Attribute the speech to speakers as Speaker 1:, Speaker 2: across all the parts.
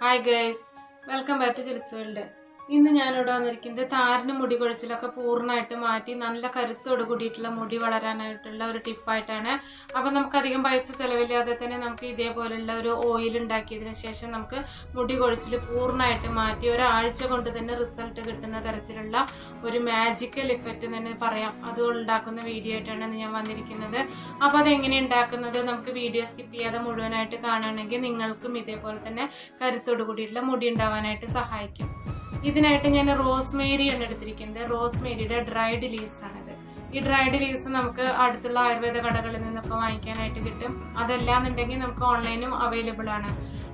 Speaker 1: Hi guys welcome back to Jils world ഇന്ന് ഞാനിവിടെ വന്നിരിക്കുന്നത് താരന് മുടി കൊഴിച്ചിലൊക്കെ പൂർണമായിട്ട് മാറ്റി നല്ല കരുത്തോട് കൂടിയിട്ടുള്ള മുടി വളരാനായിട്ടുള്ള ഒരു ടിപ്പായിട്ടാണ് അപ്പം നമുക്ക് അധികം പൈസ ചിലവില്ലാതെ തന്നെ നമുക്ക് ഇതേപോലുള്ള ഒരു ഓയിൽ ഉണ്ടാക്കിയതിന് ശേഷം നമുക്ക് മുടി കൊഴിച്ചിൽ പൂർണമായിട്ട് മാറ്റി ഒരാഴ്ച കൊണ്ട് തന്നെ റിസൾട്ട് കിട്ടുന്ന തരത്തിലുള്ള ഒരു മാജിക്കൽ ഇഫക്റ്റ് തന്നെ പറയാം. അത് ഉണ്ടാക്കുന്ന വീഡിയോ ആയിട്ടാണ് ഞാൻ വന്നിരിക്കുന്നത്. അപ്പോൾ അതെങ്ങനെ ഉണ്ടാക്കുന്നത് നമുക്ക് വീഡിയോ സ്കിപ്പ് ചെയ്യാതെ മുഴുവനായിട്ട് കാണുകയാണെങ്കിൽ നിങ്ങൾക്കും ഇതേപോലെ തന്നെ കരുത്തോട് കൂടിയിട്ടുള്ള മുടി ഉണ്ടാവാനായിട്ട് സഹായിക്കും. ഇതിനായിട്ട് ഞാൻ റോസ്മേരി ആണ് എടുത്തിരിക്കുന്നത്. റോസ്മേരിയുടെ ഡ്രൈഡ് ലീവ്സ് ആണിത്. ഈ ഡ്രൈഡ് ലീവ്സ് നമുക്ക് അടുത്തുള്ള ആയുർവേദ കടകളിൽ നിന്നൊക്കെ വാങ്ങിക്കാനായിട്ട് കിട്ടും. അതല്ലാന്നുണ്ടെങ്കിൽ നമുക്ക് ഓൺലൈനും അവൈലബിൾ ആണ്.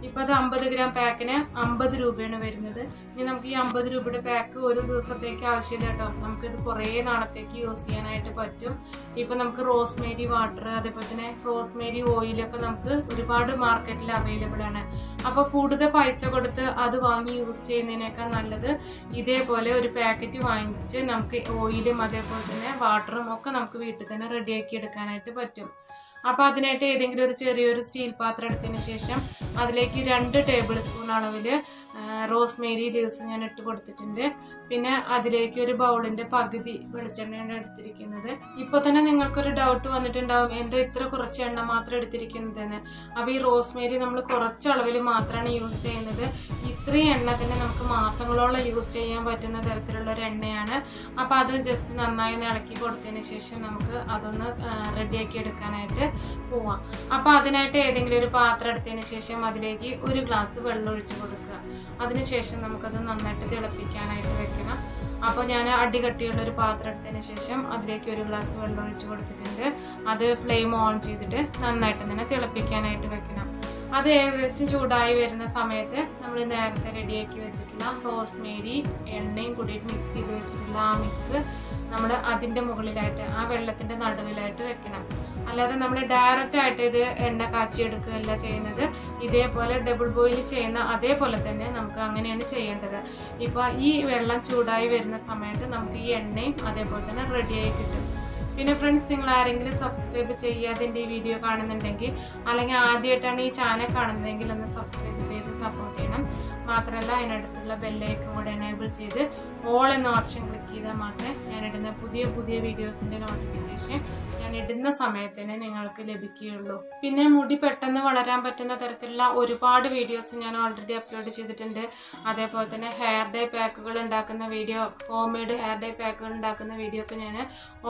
Speaker 1: ഇപ്പൊ അത് അമ്പത് ഗ്രാം പാക്കിന് അമ്പത് രൂപയാണ് വരുന്നത്. ഇനി നമുക്ക് ഈ അമ്പത് രൂപയുടെ പാക്ക് ഒരു ദിവസത്തേക്ക് ആവശ്യമില്ല കേട്ടോ. നമുക്കിത് കുറേ നാളത്തേക്ക് യൂസ് ചെയ്യാനായിട്ട് പറ്റും. ഇപ്പൊ നമുക്ക് റോസ്മേരി വാട്ടർ അതേപോലെ തന്നെ റോസ്മേരി ഓയിലൊക്കെ നമുക്ക് ഒരുപാട് മാർക്കറ്റിൽ അവൈലബിൾ ആണ്. അപ്പോൾ കൂടുതൽ പൈസ കൊടുത്ത് അത് വാങ്ങി യൂസ് ചെയ്യുന്നതിനേക്കാൾ നല്ലത് ഇതേപോലെ ഒരു പാക്കറ്റ് വാങ്ങിച്ച് നമുക്ക് ഓയിലും അതേപോലെ തന്നെ വാട്ടറും ഒക്കെ നമുക്ക് വീട്ടിൽ തന്നെ റെഡിയാക്കി എടുക്കാനായിട്ട് പറ്റും. അപ്പോൾ അതിനായിട്ട് ഏതെങ്കിലും ഒരു ചെറിയൊരു സ്റ്റീൽ പാത്രം എടുത്തതിന് ശേഷം അതിലേക്ക് രണ്ട് ടേബിൾ സ്പൂൺ അളവിൽ റോസ്മേരി ലീവ്സ് ഞാൻ ഇട്ട് കൊടുത്തിട്ടുണ്ട്. പിന്നെ അതിലേക്ക് ഒരു ബൗളിന്റെ പകുതി വെളിച്ചെണ്ണയാണ് എടുത്തിരിക്കുന്നത്. ഇപ്പോൾ തന്നെ നിങ്ങൾക്കൊരു ഡൗട്ട് വന്നിട്ടുണ്ടാവും എന്താ ഇത്ര കുറച്ച് എണ്ണ മാത്രം എടുത്തിരിക്കുന്നതെന്ന്? അപ്പോൾ ഈ റോസ്മേരി നമ്മൾ കുറച്ച് അളവിൽ മാത്രമാണ് യൂസ് ചെയ്യുന്നത്. ഇത്രയും എണ്ണ തന്നെ നമുക്ക് മാസങ്ങളോളം യൂസ് ചെയ്യാൻ പറ്റുന്ന തരത്തിലുള്ള ഒരു എണ്ണയാണ്. അപ്പോൾ അത് ജസ്റ്റ് നന്നായി ഒന്ന് ഇളക്കി കൊടുത്തതിന് ശേഷം നമുക്ക് അതൊന്ന് റെഡിയാക്കി എടുക്കാനായിട്ട് പോവാം. അപ്പോൾ അതിനായിട്ട് ഏതെങ്കിലും ഒരു പാത്രം എടുത്തതിന് ശേഷം അതിലേക്ക് ഒരു ഗ്ലാസ് വെള്ളം ഒഴിച്ച് കൊടുക്കുക. അതിനുശേഷം നമുക്കത് നന്നായിട്ട് തിളപ്പിക്കാനായിട്ട് വെക്കണം. അപ്പോൾ ഞാൻ അടികട്ടിയുള്ള ഒരു പാത്രം എടുത്തതിന് ശേഷം അതിലേക്ക് ഒരു ഗ്ലാസ് വെള്ളം ഒഴിച്ച് കൊടുത്തിട്ടുണ്ട്. അത് ഫ്ലെയിം ഓൺ ചെയ്തിട്ട് നന്നായിട്ട് തന്നെ തിളപ്പിക്കാനായിട്ട് വെക്കണം. അത് ഏകദേശം ചൂടായി വരുന്ന സമയത്ത് നമ്മൾ നേരത്തെ റെഡിയാക്കി വെച്ചിട്ടുള്ള റോസ്മേരി എണ്ണയും കൂടിയിട്ട് മിക്സ് ചെയ്ത് വെച്ചിട്ടുള്ള ആ മിക്സ് നമ്മൾ അതിന്റെ മുകളിലായിട്ട് ആ വെള്ളത്തിന്റെ നടുവിലായിട്ട് വെക്കണം. അല്ലാതെ നമ്മൾ ഡയറക്റ്റ് ആയിട്ട് ഇത് എണ്ണ കാച്ചിയെടുക്കുകയല്ല ചെയ്യുന്നത്. ഇതേപോലെ ഡബിൾ ബോയിൽ ചെയ്യുന്ന അതേപോലെ തന്നെ നമുക്ക് അങ്ങനെയാണ് ചെയ്യേണ്ടത്. ഇപ്പോൾ ഈ വെള്ളം ചൂടായി വരുന്ന സമയത്ത് നമുക്ക് ഈ എണ്ണയും അതേപോലെ തന്നെ റെഡിയായി കിട്ടും. പിന്നെ ഫ്രണ്ട്സ് നിങ്ങൾ ആരെങ്കിലും സബ്സ്ക്രൈബ് ചെയ്യാതെ എന്റെ ഈ വീഡിയോ കാണുന്നുണ്ടെങ്കിൽ അല്ലെങ്കിൽ ആദ്യമായിട്ടാണ് ഈ ചാനൽ കാണുന്നതെങ്കിൽ ഒന്ന് സബ്സ്ക്രൈബ് ചെയ്ത് സപ്പോർട്ട് ചെയ്യണം. മാത്രമല്ല അതിനടുത്തുള്ള ബെല്ലൈക്കൺ കൂടെ എനേബിൾ ചെയ്ത് ഓൾ എന്ന ഓപ്ഷൻ ക്ലിക്ക് ചെയ്താൽ മാത്രമേ ഞാൻ ഇടുന്ന പുതിയ പുതിയ വീഡിയോസിന്റെ നോട്ടിഫിക്കേഷൻ ഞാൻ ഇടുന്ന സമയത്ത് തന്നെ നിങ്ങൾക്ക് ലഭിക്കുകയുള്ളൂ. പിന്നെ മുടി പെട്ടെന്ന് വളരാൻ പറ്റുന്ന തരത്തിലുള്ള ഒരുപാട് വീഡിയോസ് ഞാൻ ഓൾറെഡി അപ്ലോഡ് ചെയ്തിട്ടുണ്ട്. അതേപോലെ തന്നെ ഹെയർ ഡേ പാക്കുകൾ ഉണ്ടാക്കുന്ന video homemade hair dye പാക്കുകൾ ഉണ്ടാക്കുന്ന വീഡിയോ ഒക്കെ ഞാൻ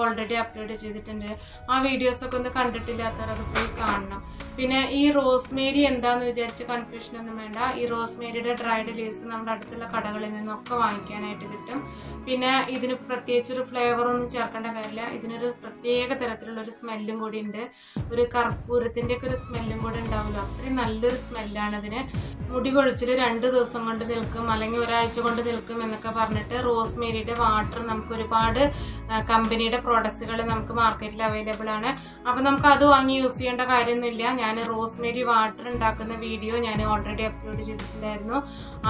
Speaker 1: ഓൾറെഡി അപ്ലോഡ് ചെയ്തിട്ടുണ്ട്. ആ വീഡിയോസൊക്കെ ഒന്ന് കണ്ടിട്ടില്ലാത്തവർ അത് പോയി കാണണം. പിന്നെ ഈ റോസ്മേരി എന്താന്ന് വിചാരിച്ച് കൺഫ്യൂഷൻ ഒന്നും വേണ്ട. ഈ റോസ്മേരിയുടെ ഡ്രൈഡ് ലീവ്സ് നമ്മുടെ അടുത്തുള്ള കടകളിൽ നിന്നൊക്കെ വാങ്ങിക്കാനായിട്ട് കിട്ടും. പിന്നെ ഇതിന് പ്രത്യേകിച്ച് ഒരു ഫ്ലേവർ ഒന്നും ചേർക്കേണ്ട കാര്യമില്ല. ഇതിനൊരു പ്രത്യേക തരത്തിലുള്ള ഒരു സ്മെല്ലും കൂടി ഉണ്ട്. ഒരു കർപ്പൂരത്തിന്റെ ഒക്കെ ഒരു സ്മെല്ലും കൂടി ഉണ്ടാവില്ല അത്രയും നല്ലൊരു സ്മെല്ലാണ് ഇതിന്. മുടി കൊഴിച്ചിൽ രണ്ട് ദിവസം കൊണ്ട് നിൽക്കും അല്ലെങ്കിൽ ഒരാഴ്ച കൊണ്ട് നിൽക്കും എന്നൊക്കെ പറഞ്ഞിട്ട് റോസ്മേരിയുടെ വാട്ടർ നമുക്ക് ഒരുപാട് കമ്പനിയുടെ പ്രോഡക്ട്സുകൾ നമുക്ക് മാർക്കറ്റിൽ അവൈലബിൾ ആണ്. അപ്പം നമുക്ക് അത് വാങ്ങി യൂസ് ചെയ്യേണ്ട കാര്യമൊന്നുമില്ല. ഞാൻ റോസ്മേരി വാട്ടർ ഉണ്ടാക്കുന്ന വീഡിയോ ഞാൻ ഓൾറെഡി അപ്ലോഡ് ചെയ്തിട്ടുണ്ടായിരുന്നു.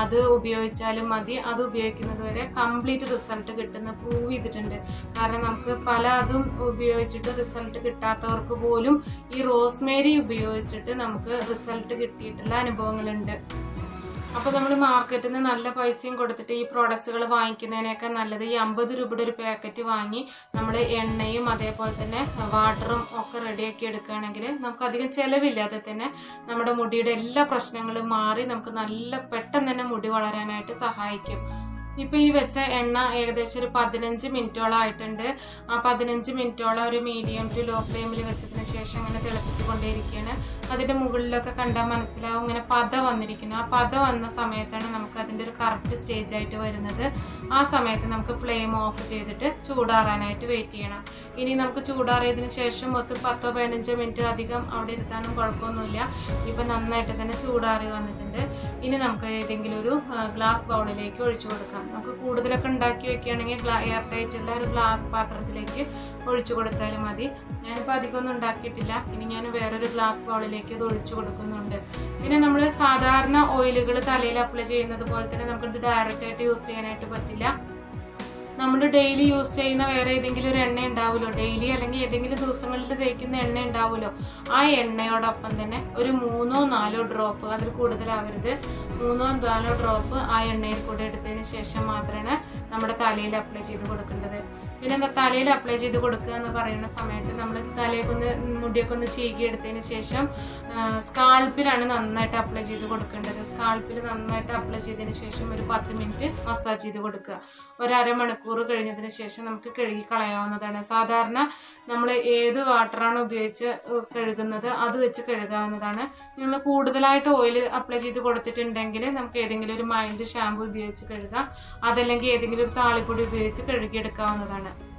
Speaker 1: അത് ഉപയോഗിച്ചാലും മതി. അത് ഉപയോഗിക്കുന്നത് വരെ കംപ്ലീറ്റ് റിസൾട്ട് കിട്ടുന്ന പ്രൂവ് ചെയ്തിട്ടുണ്ട്. കാരണം നമുക്ക് പല അതും ഉപയോഗിച്ചിട്ട് റിസൾട്ട് കിട്ടാത്തവർക്ക് പോലും ഈ റോസ്മേരി ഉപയോഗിച്ചിട്ട് നമുക്ക് റിസൾട്ട് കിട്ടിയിട്ടുള്ള അനുഭവങ്ങളുണ്ട്. അപ്പോൾ നമ്മൾ മാർക്കറ്റിൽ നിന്ന് നല്ല പൈസയും കൊടുത്തിട്ട് ഈ പ്രോഡക്റ്റ്സുകൾ വാങ്ങിക്കുന്നതിനേക്കാൾ നല്ലത് ഈ അമ്പത് രൂപയുടെ ഒരു പാക്കറ്റ് വാങ്ങി നമ്മൾ എണ്ണയും അതേപോലെ തന്നെ വാട്ടറും ഒക്കെ റെഡിയാക്കി എടുക്കുകയാണെങ്കിൽ നമുക്ക് അധികം ചിലവില്ലാതെ തന്നെ നമ്മുടെ മുടിയുടെ എല്ലാ പ്രശ്നങ്ങളും മാറി നമുക്ക് നല്ല പെട്ടെന്ന് തന്നെ മുടി വളരാനായിട്ട് സഹായിക്കും. ഇപ്പൊ ഈ വെച്ച എണ്ണ ഏകദേശം ഒരു പതിനഞ്ച് മിനിറ്റോളം ആയിട്ടുണ്ട്. ആ പതിനഞ്ച് മിനിറ്റോളം ഒരു മീഡിയം ടു ലോ ഫ്ലെയിമിൽ വെച്ചതിന് ശേഷം ഇങ്ങനെ തിളപ്പിച്ച് കൊണ്ടേയിരിക്കുകയാണ് അതിന്റെ മുകളിലൊക്കെ കണ്ടാൽ മനസ്സിലാവും. ഇങ്ങനെ പത വന്നിരിക്കുന്നു. ആ പത വന്ന സമയത്താണ് നമുക്ക് അതിന്റെ ഒരു കറക്റ്റ് സ്റ്റേജ് ആയിട്ട് വരുന്നത്. ആ സമയത്ത് നമുക്ക് ഫ്ലെയിം ഓഫ് ചെയ്തിട്ട് ചൂടാറാനായിട്ട് വെയിറ്റ് ചെയ്യണം. ഇനി നമുക്ക് ചൂടാറിയതിന് ശേഷം മൊത്തം പത്തോ പതിനഞ്ചോ മിനിറ്റ് അധികം അവിടെ ഇരുത്താനും കുഴപ്പമൊന്നുമില്ല. ഇപ്പൊ നന്നായിട്ട് തന്നെ ചൂടാറി വന്നിട്ടുണ്ട്. ഇനി നമുക്ക് ഏതെങ്കിലും ഒരു ഗ്ലാസ് ബൗളിലേക്ക് ഒഴിച്ചു കൊടുക്കാം. നമുക്ക് കൂടുതലൊക്കെ ഉണ്ടാക്കി വെക്കുകയാണെങ്കിൽ എയർ ടൈറ്റ് ഉള്ള ഒരു ഗ്ലാസ് പാത്രത്തിലേക്ക് ഒഴിച്ചു കൊടുത്താൽ മതി. ഞാനിപ്പോൾ അധികമൊന്നും ഉണ്ടാക്കിയിട്ടില്ല. ഇനി ഞാൻ വേറൊരു ഗ്ലാസ് ബൗളിലേക്ക് അത് ഒഴിച്ചു കൊടുക്കുന്നുണ്ട്. പിന്നെ നമ്മൾ സാധാരണ ഓയിലുകൾ തലയിൽ അപ്ലൈ ചെയ്യുന്നത് പോലെ തന്നെ നമുക്കിത് ഡയറക്റ്റ് ആയിട്ട് യൂസ് ചെയ്യാനായിട്ട് പറ്റില്ല. നമ്മൾ ഡെയിലി യൂസ് ചെയ്യുന്ന വേറെ ഏതെങ്കിലും ഒരു എണ്ണ ഉണ്ടാവുമല്ലോ. ഡെയിലി അല്ലെങ്കിൽ ഏതെങ്കിലും ദിവസങ്ങളിൽ തേക്കുന്ന എണ്ണ ഉണ്ടാവുമല്ലോ. ആ എണ്ണയോടൊപ്പം തന്നെ ഒരു മൂന്നോ നാലോ ഡ്രോപ്പ് അതിൽ കൂടുതലാവരുത്. മൂന്നോ നാലോ ഡ്രോപ്പ് ആ എണ്ണയിൽ കൂടെ എടുത്തതിന് ശേഷം മാത്രമാണ് നമ്മുടെ തലയിൽ അപ്ലൈ ചെയ്ത് കൊടുക്കേണ്ടത്. പിന്നെ എന്താ തലയിൽ അപ്ലൈ ചെയ്ത് കൊടുക്കുക എന്ന് പറയുന്ന സമയത്ത് നമ്മൾ തലയൊക്കെ ഒന്ന് മുടിയൊക്കെ ഒന്ന് ചീകി എടുത്തതിന് ശേഷം സ്കാൾപ്പിലാണ് നന്നായിട്ട് അപ്ലൈ ചെയ്ത് കൊടുക്കേണ്ടത്. സ്കാൾപ്പിൽ നന്നായിട്ട് അപ്ലൈ ചെയ്തതിന് ശേഷം ഒരു പത്ത് മിനിറ്റ് മസാജ് ചെയ്ത് കൊടുക്കുക. ഒരു അരമണിക്കൂർ കഴിഞ്ഞതിന് ശേഷം നമുക്ക് കഴുകി കളയാവുന്നതാണ്. സാധാരണ നമ്മൾ ഏത് വാട്ടറാണ് ഉപയോഗിച്ച് കഴുകുന്നത് അത് വെച്ച് കഴുകാവുന്നതാണ്. നിങ്ങൾ കൂടുതലായിട്ട് ഓയിൽ അപ്ലൈ ചെയ്ത് കൊടുത്തിട്ടുണ്ടെങ്കിൽ നമുക്ക് ഏതെങ്കിലും ഒരു മൈൽഡ് ഷാമ്പു ഉപയോഗിച്ച് കഴുകാം. അതല്ലെങ്കിൽ ഏതെങ്കിലും ഒരു താളിപ്പൊടി ഉപയോഗിച്ച് കഴുകിയെടുക്കാവുന്നതാണ്.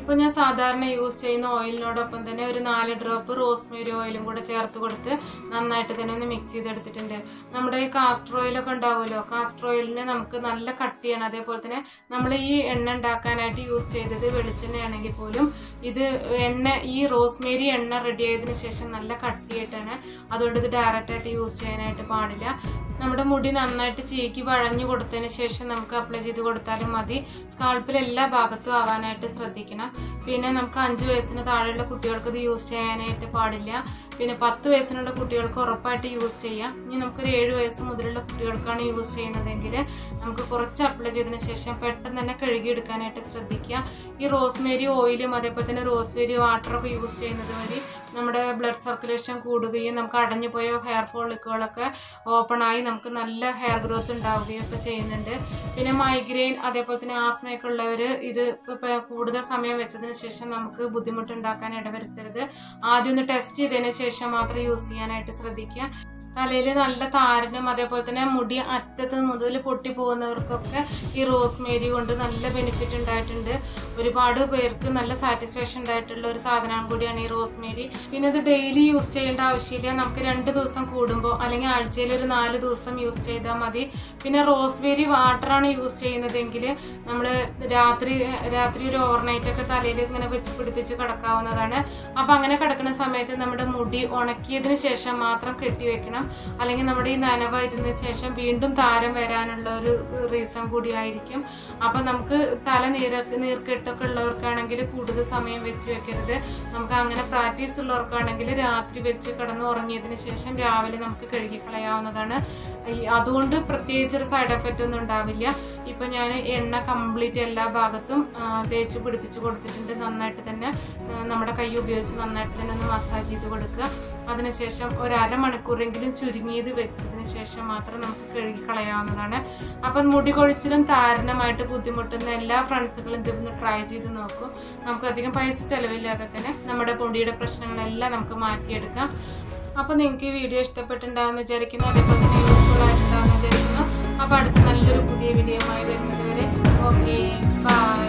Speaker 1: ഇപ്പൊ ഞാൻ സാധാരണ യൂസ് ചെയ്യുന്ന ഓയിലിനോടൊപ്പം തന്നെ ഒരു നാല് ഡ്രോപ്പ് റോസ്മേരി ഓയിലും കൂടെ ചേർത്ത് കൊടുത്ത് നന്നായിട്ട് തന്നെ ഒന്ന് മിക്സ് ചെയ്തെടുത്തിട്ടുണ്ട്. നമ്മുടെ ഈ കാസ്റ്റർ ഓയിലൊക്കെ ഉണ്ടാവുമല്ലോ കാസ്റ്റർ ഓയിലിന് നമുക്ക് നല്ല കട്ടിയാണ് അതേപോലെ തന്നെ നമ്മൾ ഈ എണ്ണ ഉണ്ടാക്കാനായിട്ട് യൂസ് ചെയ്തത് വെളിച്ചെണ്ണയാണെങ്കിൽ പോലും ഇത് എണ്ണ ഈ റോസ്മേരി എണ്ണ റെഡി ആയതിനു ശേഷം നല്ല കട്ടിയായിട്ടാണ് അതുകൊണ്ട് ഇത് ഡയറക്റ്റായിട്ട് യൂസ് ചെയ്യാനായിട്ട് പാടില്ല. നമ്മുടെ മുടി നന്നായിട്ട് ചീക്കി വഴഞ്ഞു കൊടുത്തതിന് ശേഷം നമുക്ക് അപ്ലൈ ചെയ്ത് കൊടുത്താലും മതി. സ്കാൾപ്പിൽ എല്ലാ ഭാഗത്തും ആവാനായിട്ട് ശ്രദ്ധിക്കണം. പിന്നെ നമുക്ക് അഞ്ച് വയസ്സിന് താഴെയുള്ള കുട്ടികൾക്ക് ഇത് യൂസ് ചെയ്യാനായിട്ട് പാടില്ല. പിന്നെ പത്ത് വയസ്സിനുള്ള കുട്ടികൾക്ക് ഉറപ്പായിട്ട് യൂസ് ചെയ്യാം. ഇനി നമുക്കൊരു ഏഴ് വയസ്സ് മുതലുള്ള കുട്ടികൾക്കാണ് യൂസ് ചെയ്യുന്നതെങ്കിൽ നമുക്ക് കുറച്ച് അപ്ലൈ ചെയ്തതിന് ശേഷം പെട്ടെന്ന് തന്നെ കഴുകിയെടുക്കാനായിട്ട് ശ്രദ്ധിക്കുക. ഈ റോസ്മേരി ഓയിലും അതേപോലെ തന്നെ റോസ്മേരി വാട്ടറൊക്കെ യൂസ് ചെയ്യുന്നത് വഴി നമ്മുടെ ബ്ലഡ് സർക്കുലേഷൻ കൂടുകയും നമുക്ക് അടഞ്ഞു പോയ ഹെയർ ഫോളിക്കുകളൊക്കെ ഓപ്പൺ ആയി നമുക്ക് നല്ല ഹെയർ ഗ്രോത്ത് ഉണ്ടാവുകയും ഒക്കെ ചെയ്യുന്നുണ്ട്. പിന്നെ മൈഗ്രെയിൻ അതേപോലെ തന്നെ ആസ്മയൊക്കെ ഉള്ളവർ ഇത് കൂടുതൽ സമയം വെച്ചതിന് ശേഷം നമുക്ക് ബുദ്ധിമുട്ടുണ്ടാക്കാൻ ഇടവരുത്തരുത്. ആദ്യം ഒന്ന് ടെസ്റ്റ് ചെയ്തതിന് ശേഷം മാത്രം യൂസ് ചെയ്യാനായിട്ട് ശ്രദ്ധിക്കുക. തലയിൽ നല്ല താരനും അതേപോലെ തന്നെ മുടി അറ്റത്ത് മുതൽ പൊട്ടി പോകുന്നവർക്കൊക്കെ ഈ റോസ്മേരി കൊണ്ട് നല്ല ബെനിഫിറ്റ് ഉണ്ടായിട്ടുണ്ട്. ഒരുപാട് പേർക്ക് നല്ല സാറ്റിസ്ഫാക്ഷൻ ഉണ്ടായിട്ടുള്ള ഒരു സാധനം കൂടിയാണ് ഈ റോസ്മേരി. പിന്നെ ഇത് ഡെയിലി യൂസ് ചെയ്യേണ്ട ആവശ്യമില്ല. നമുക്ക് രണ്ട് ദിവസം കൂടുമ്പോൾ അല്ലെങ്കിൽ ആഴ്ചയിൽ ഒരു നാല് ദിവസം യൂസ് ചെയ്താൽ മതി. പിന്നെ റോസ്മേരി വാട്ടറാണ് യൂസ് ചെയ്യുന്നതെങ്കിൽ നമ്മൾ രാത്രി രാത്രി ഒരു ഓവർനൈറ്റ് ഒക്കെ തലയിൽ ഇങ്ങനെ വെച്ച് പിടിപ്പിച്ച് കിടക്കാവുന്നതാണ്. അപ്പം അങ്ങനെ കിടക്കുന്ന സമയത്ത് നമ്മുടെ മുടി ഉണക്കിയതിന് ശേഷം മാത്രം കെട്ടിവെക്കണം അല്ലെങ്കിൽ നമ്മുടെ ഈ നനവായിരുന്നതിന് ശേഷം വീണ്ടും താരം വരാനുള്ള ഒരു റീസൺ കൂടിയായിരിക്കും. അപ്പം നമുക്ക് തല നീര നീർക്കെട്ടൊക്കെ ഉള്ളവർക്കാണെങ്കിൽ കൂടുതൽ സമയം വെച്ച് വെക്കരുത്. നമുക്ക് അങ്ങനെ പ്രാക്ടീസ് ഉള്ളവർക്കാണെങ്കിൽ രാത്രി വെച്ച് കിടന്ന് ഉറങ്ങിയതിന് ശേഷം രാവിലെ നമുക്ക് കഴുകി കളയാവുന്നതാണ് ഈ അതുകൊണ്ട് പ്രത്യേകിച്ച് ഒരു സൈഡ് എഫക്റ്റ് ഒന്നും ഉണ്ടാവില്ല. ഇപ്പൊ ഞാൻ എണ്ണ കംപ്ലീറ്റ് എല്ലാ ഭാഗത്തും തേച്ച് പിടിപ്പിച്ച് കൊടുത്തിട്ടുണ്ട് നന്നായിട്ട് തന്നെ. നമ്മുടെ കൈ ഉപയോഗിച്ച് നന്നായിട്ട് തന്നെ ഒന്ന് മസാജ് ചെയ്ത് കൊടുക്കുക. അതിനുശേഷം ഒരു ചുരുങ്ങിയത് വെച്ചതിന് ശേഷം മാത്രം നമുക്ക് കഴുകി കളയാവുന്നതാണ്. അപ്പം മുടി കൊഴിച്ചിലും താരനമായിട്ട് ബുദ്ധിമുട്ടുന്ന എല്ലാ ഫ്രണ്ട്സുകളും ഇതൊന്ന് ട്രൈ ചെയ്ത് നോക്കൂ. നമുക്ക് അധികം പൈസ ചിലവില്ലാതെ തന്നെ നമ്മുടെ മുടിയുടെ പ്രശ്നങ്ങളെല്ലാം നമുക്ക് മാറ്റിയെടുക്കാം. അപ്പോൾ നിങ്ങൾക്ക് ഈ വീഡിയോ ഇഷ്ടപ്പെട്ടിട്ടുണ്ടാവുമെന്ന് വിചാരിക്കുന്നു. അതേപോലെ തന്നെ വരുത്താമെന്ന് വിചാരിക്കുന്നു അപ്പോൾ അടുത്ത നല്ലൊരു പുതിയ വീഡിയോ ആയി വരുന്നത് വരെ. Okay bye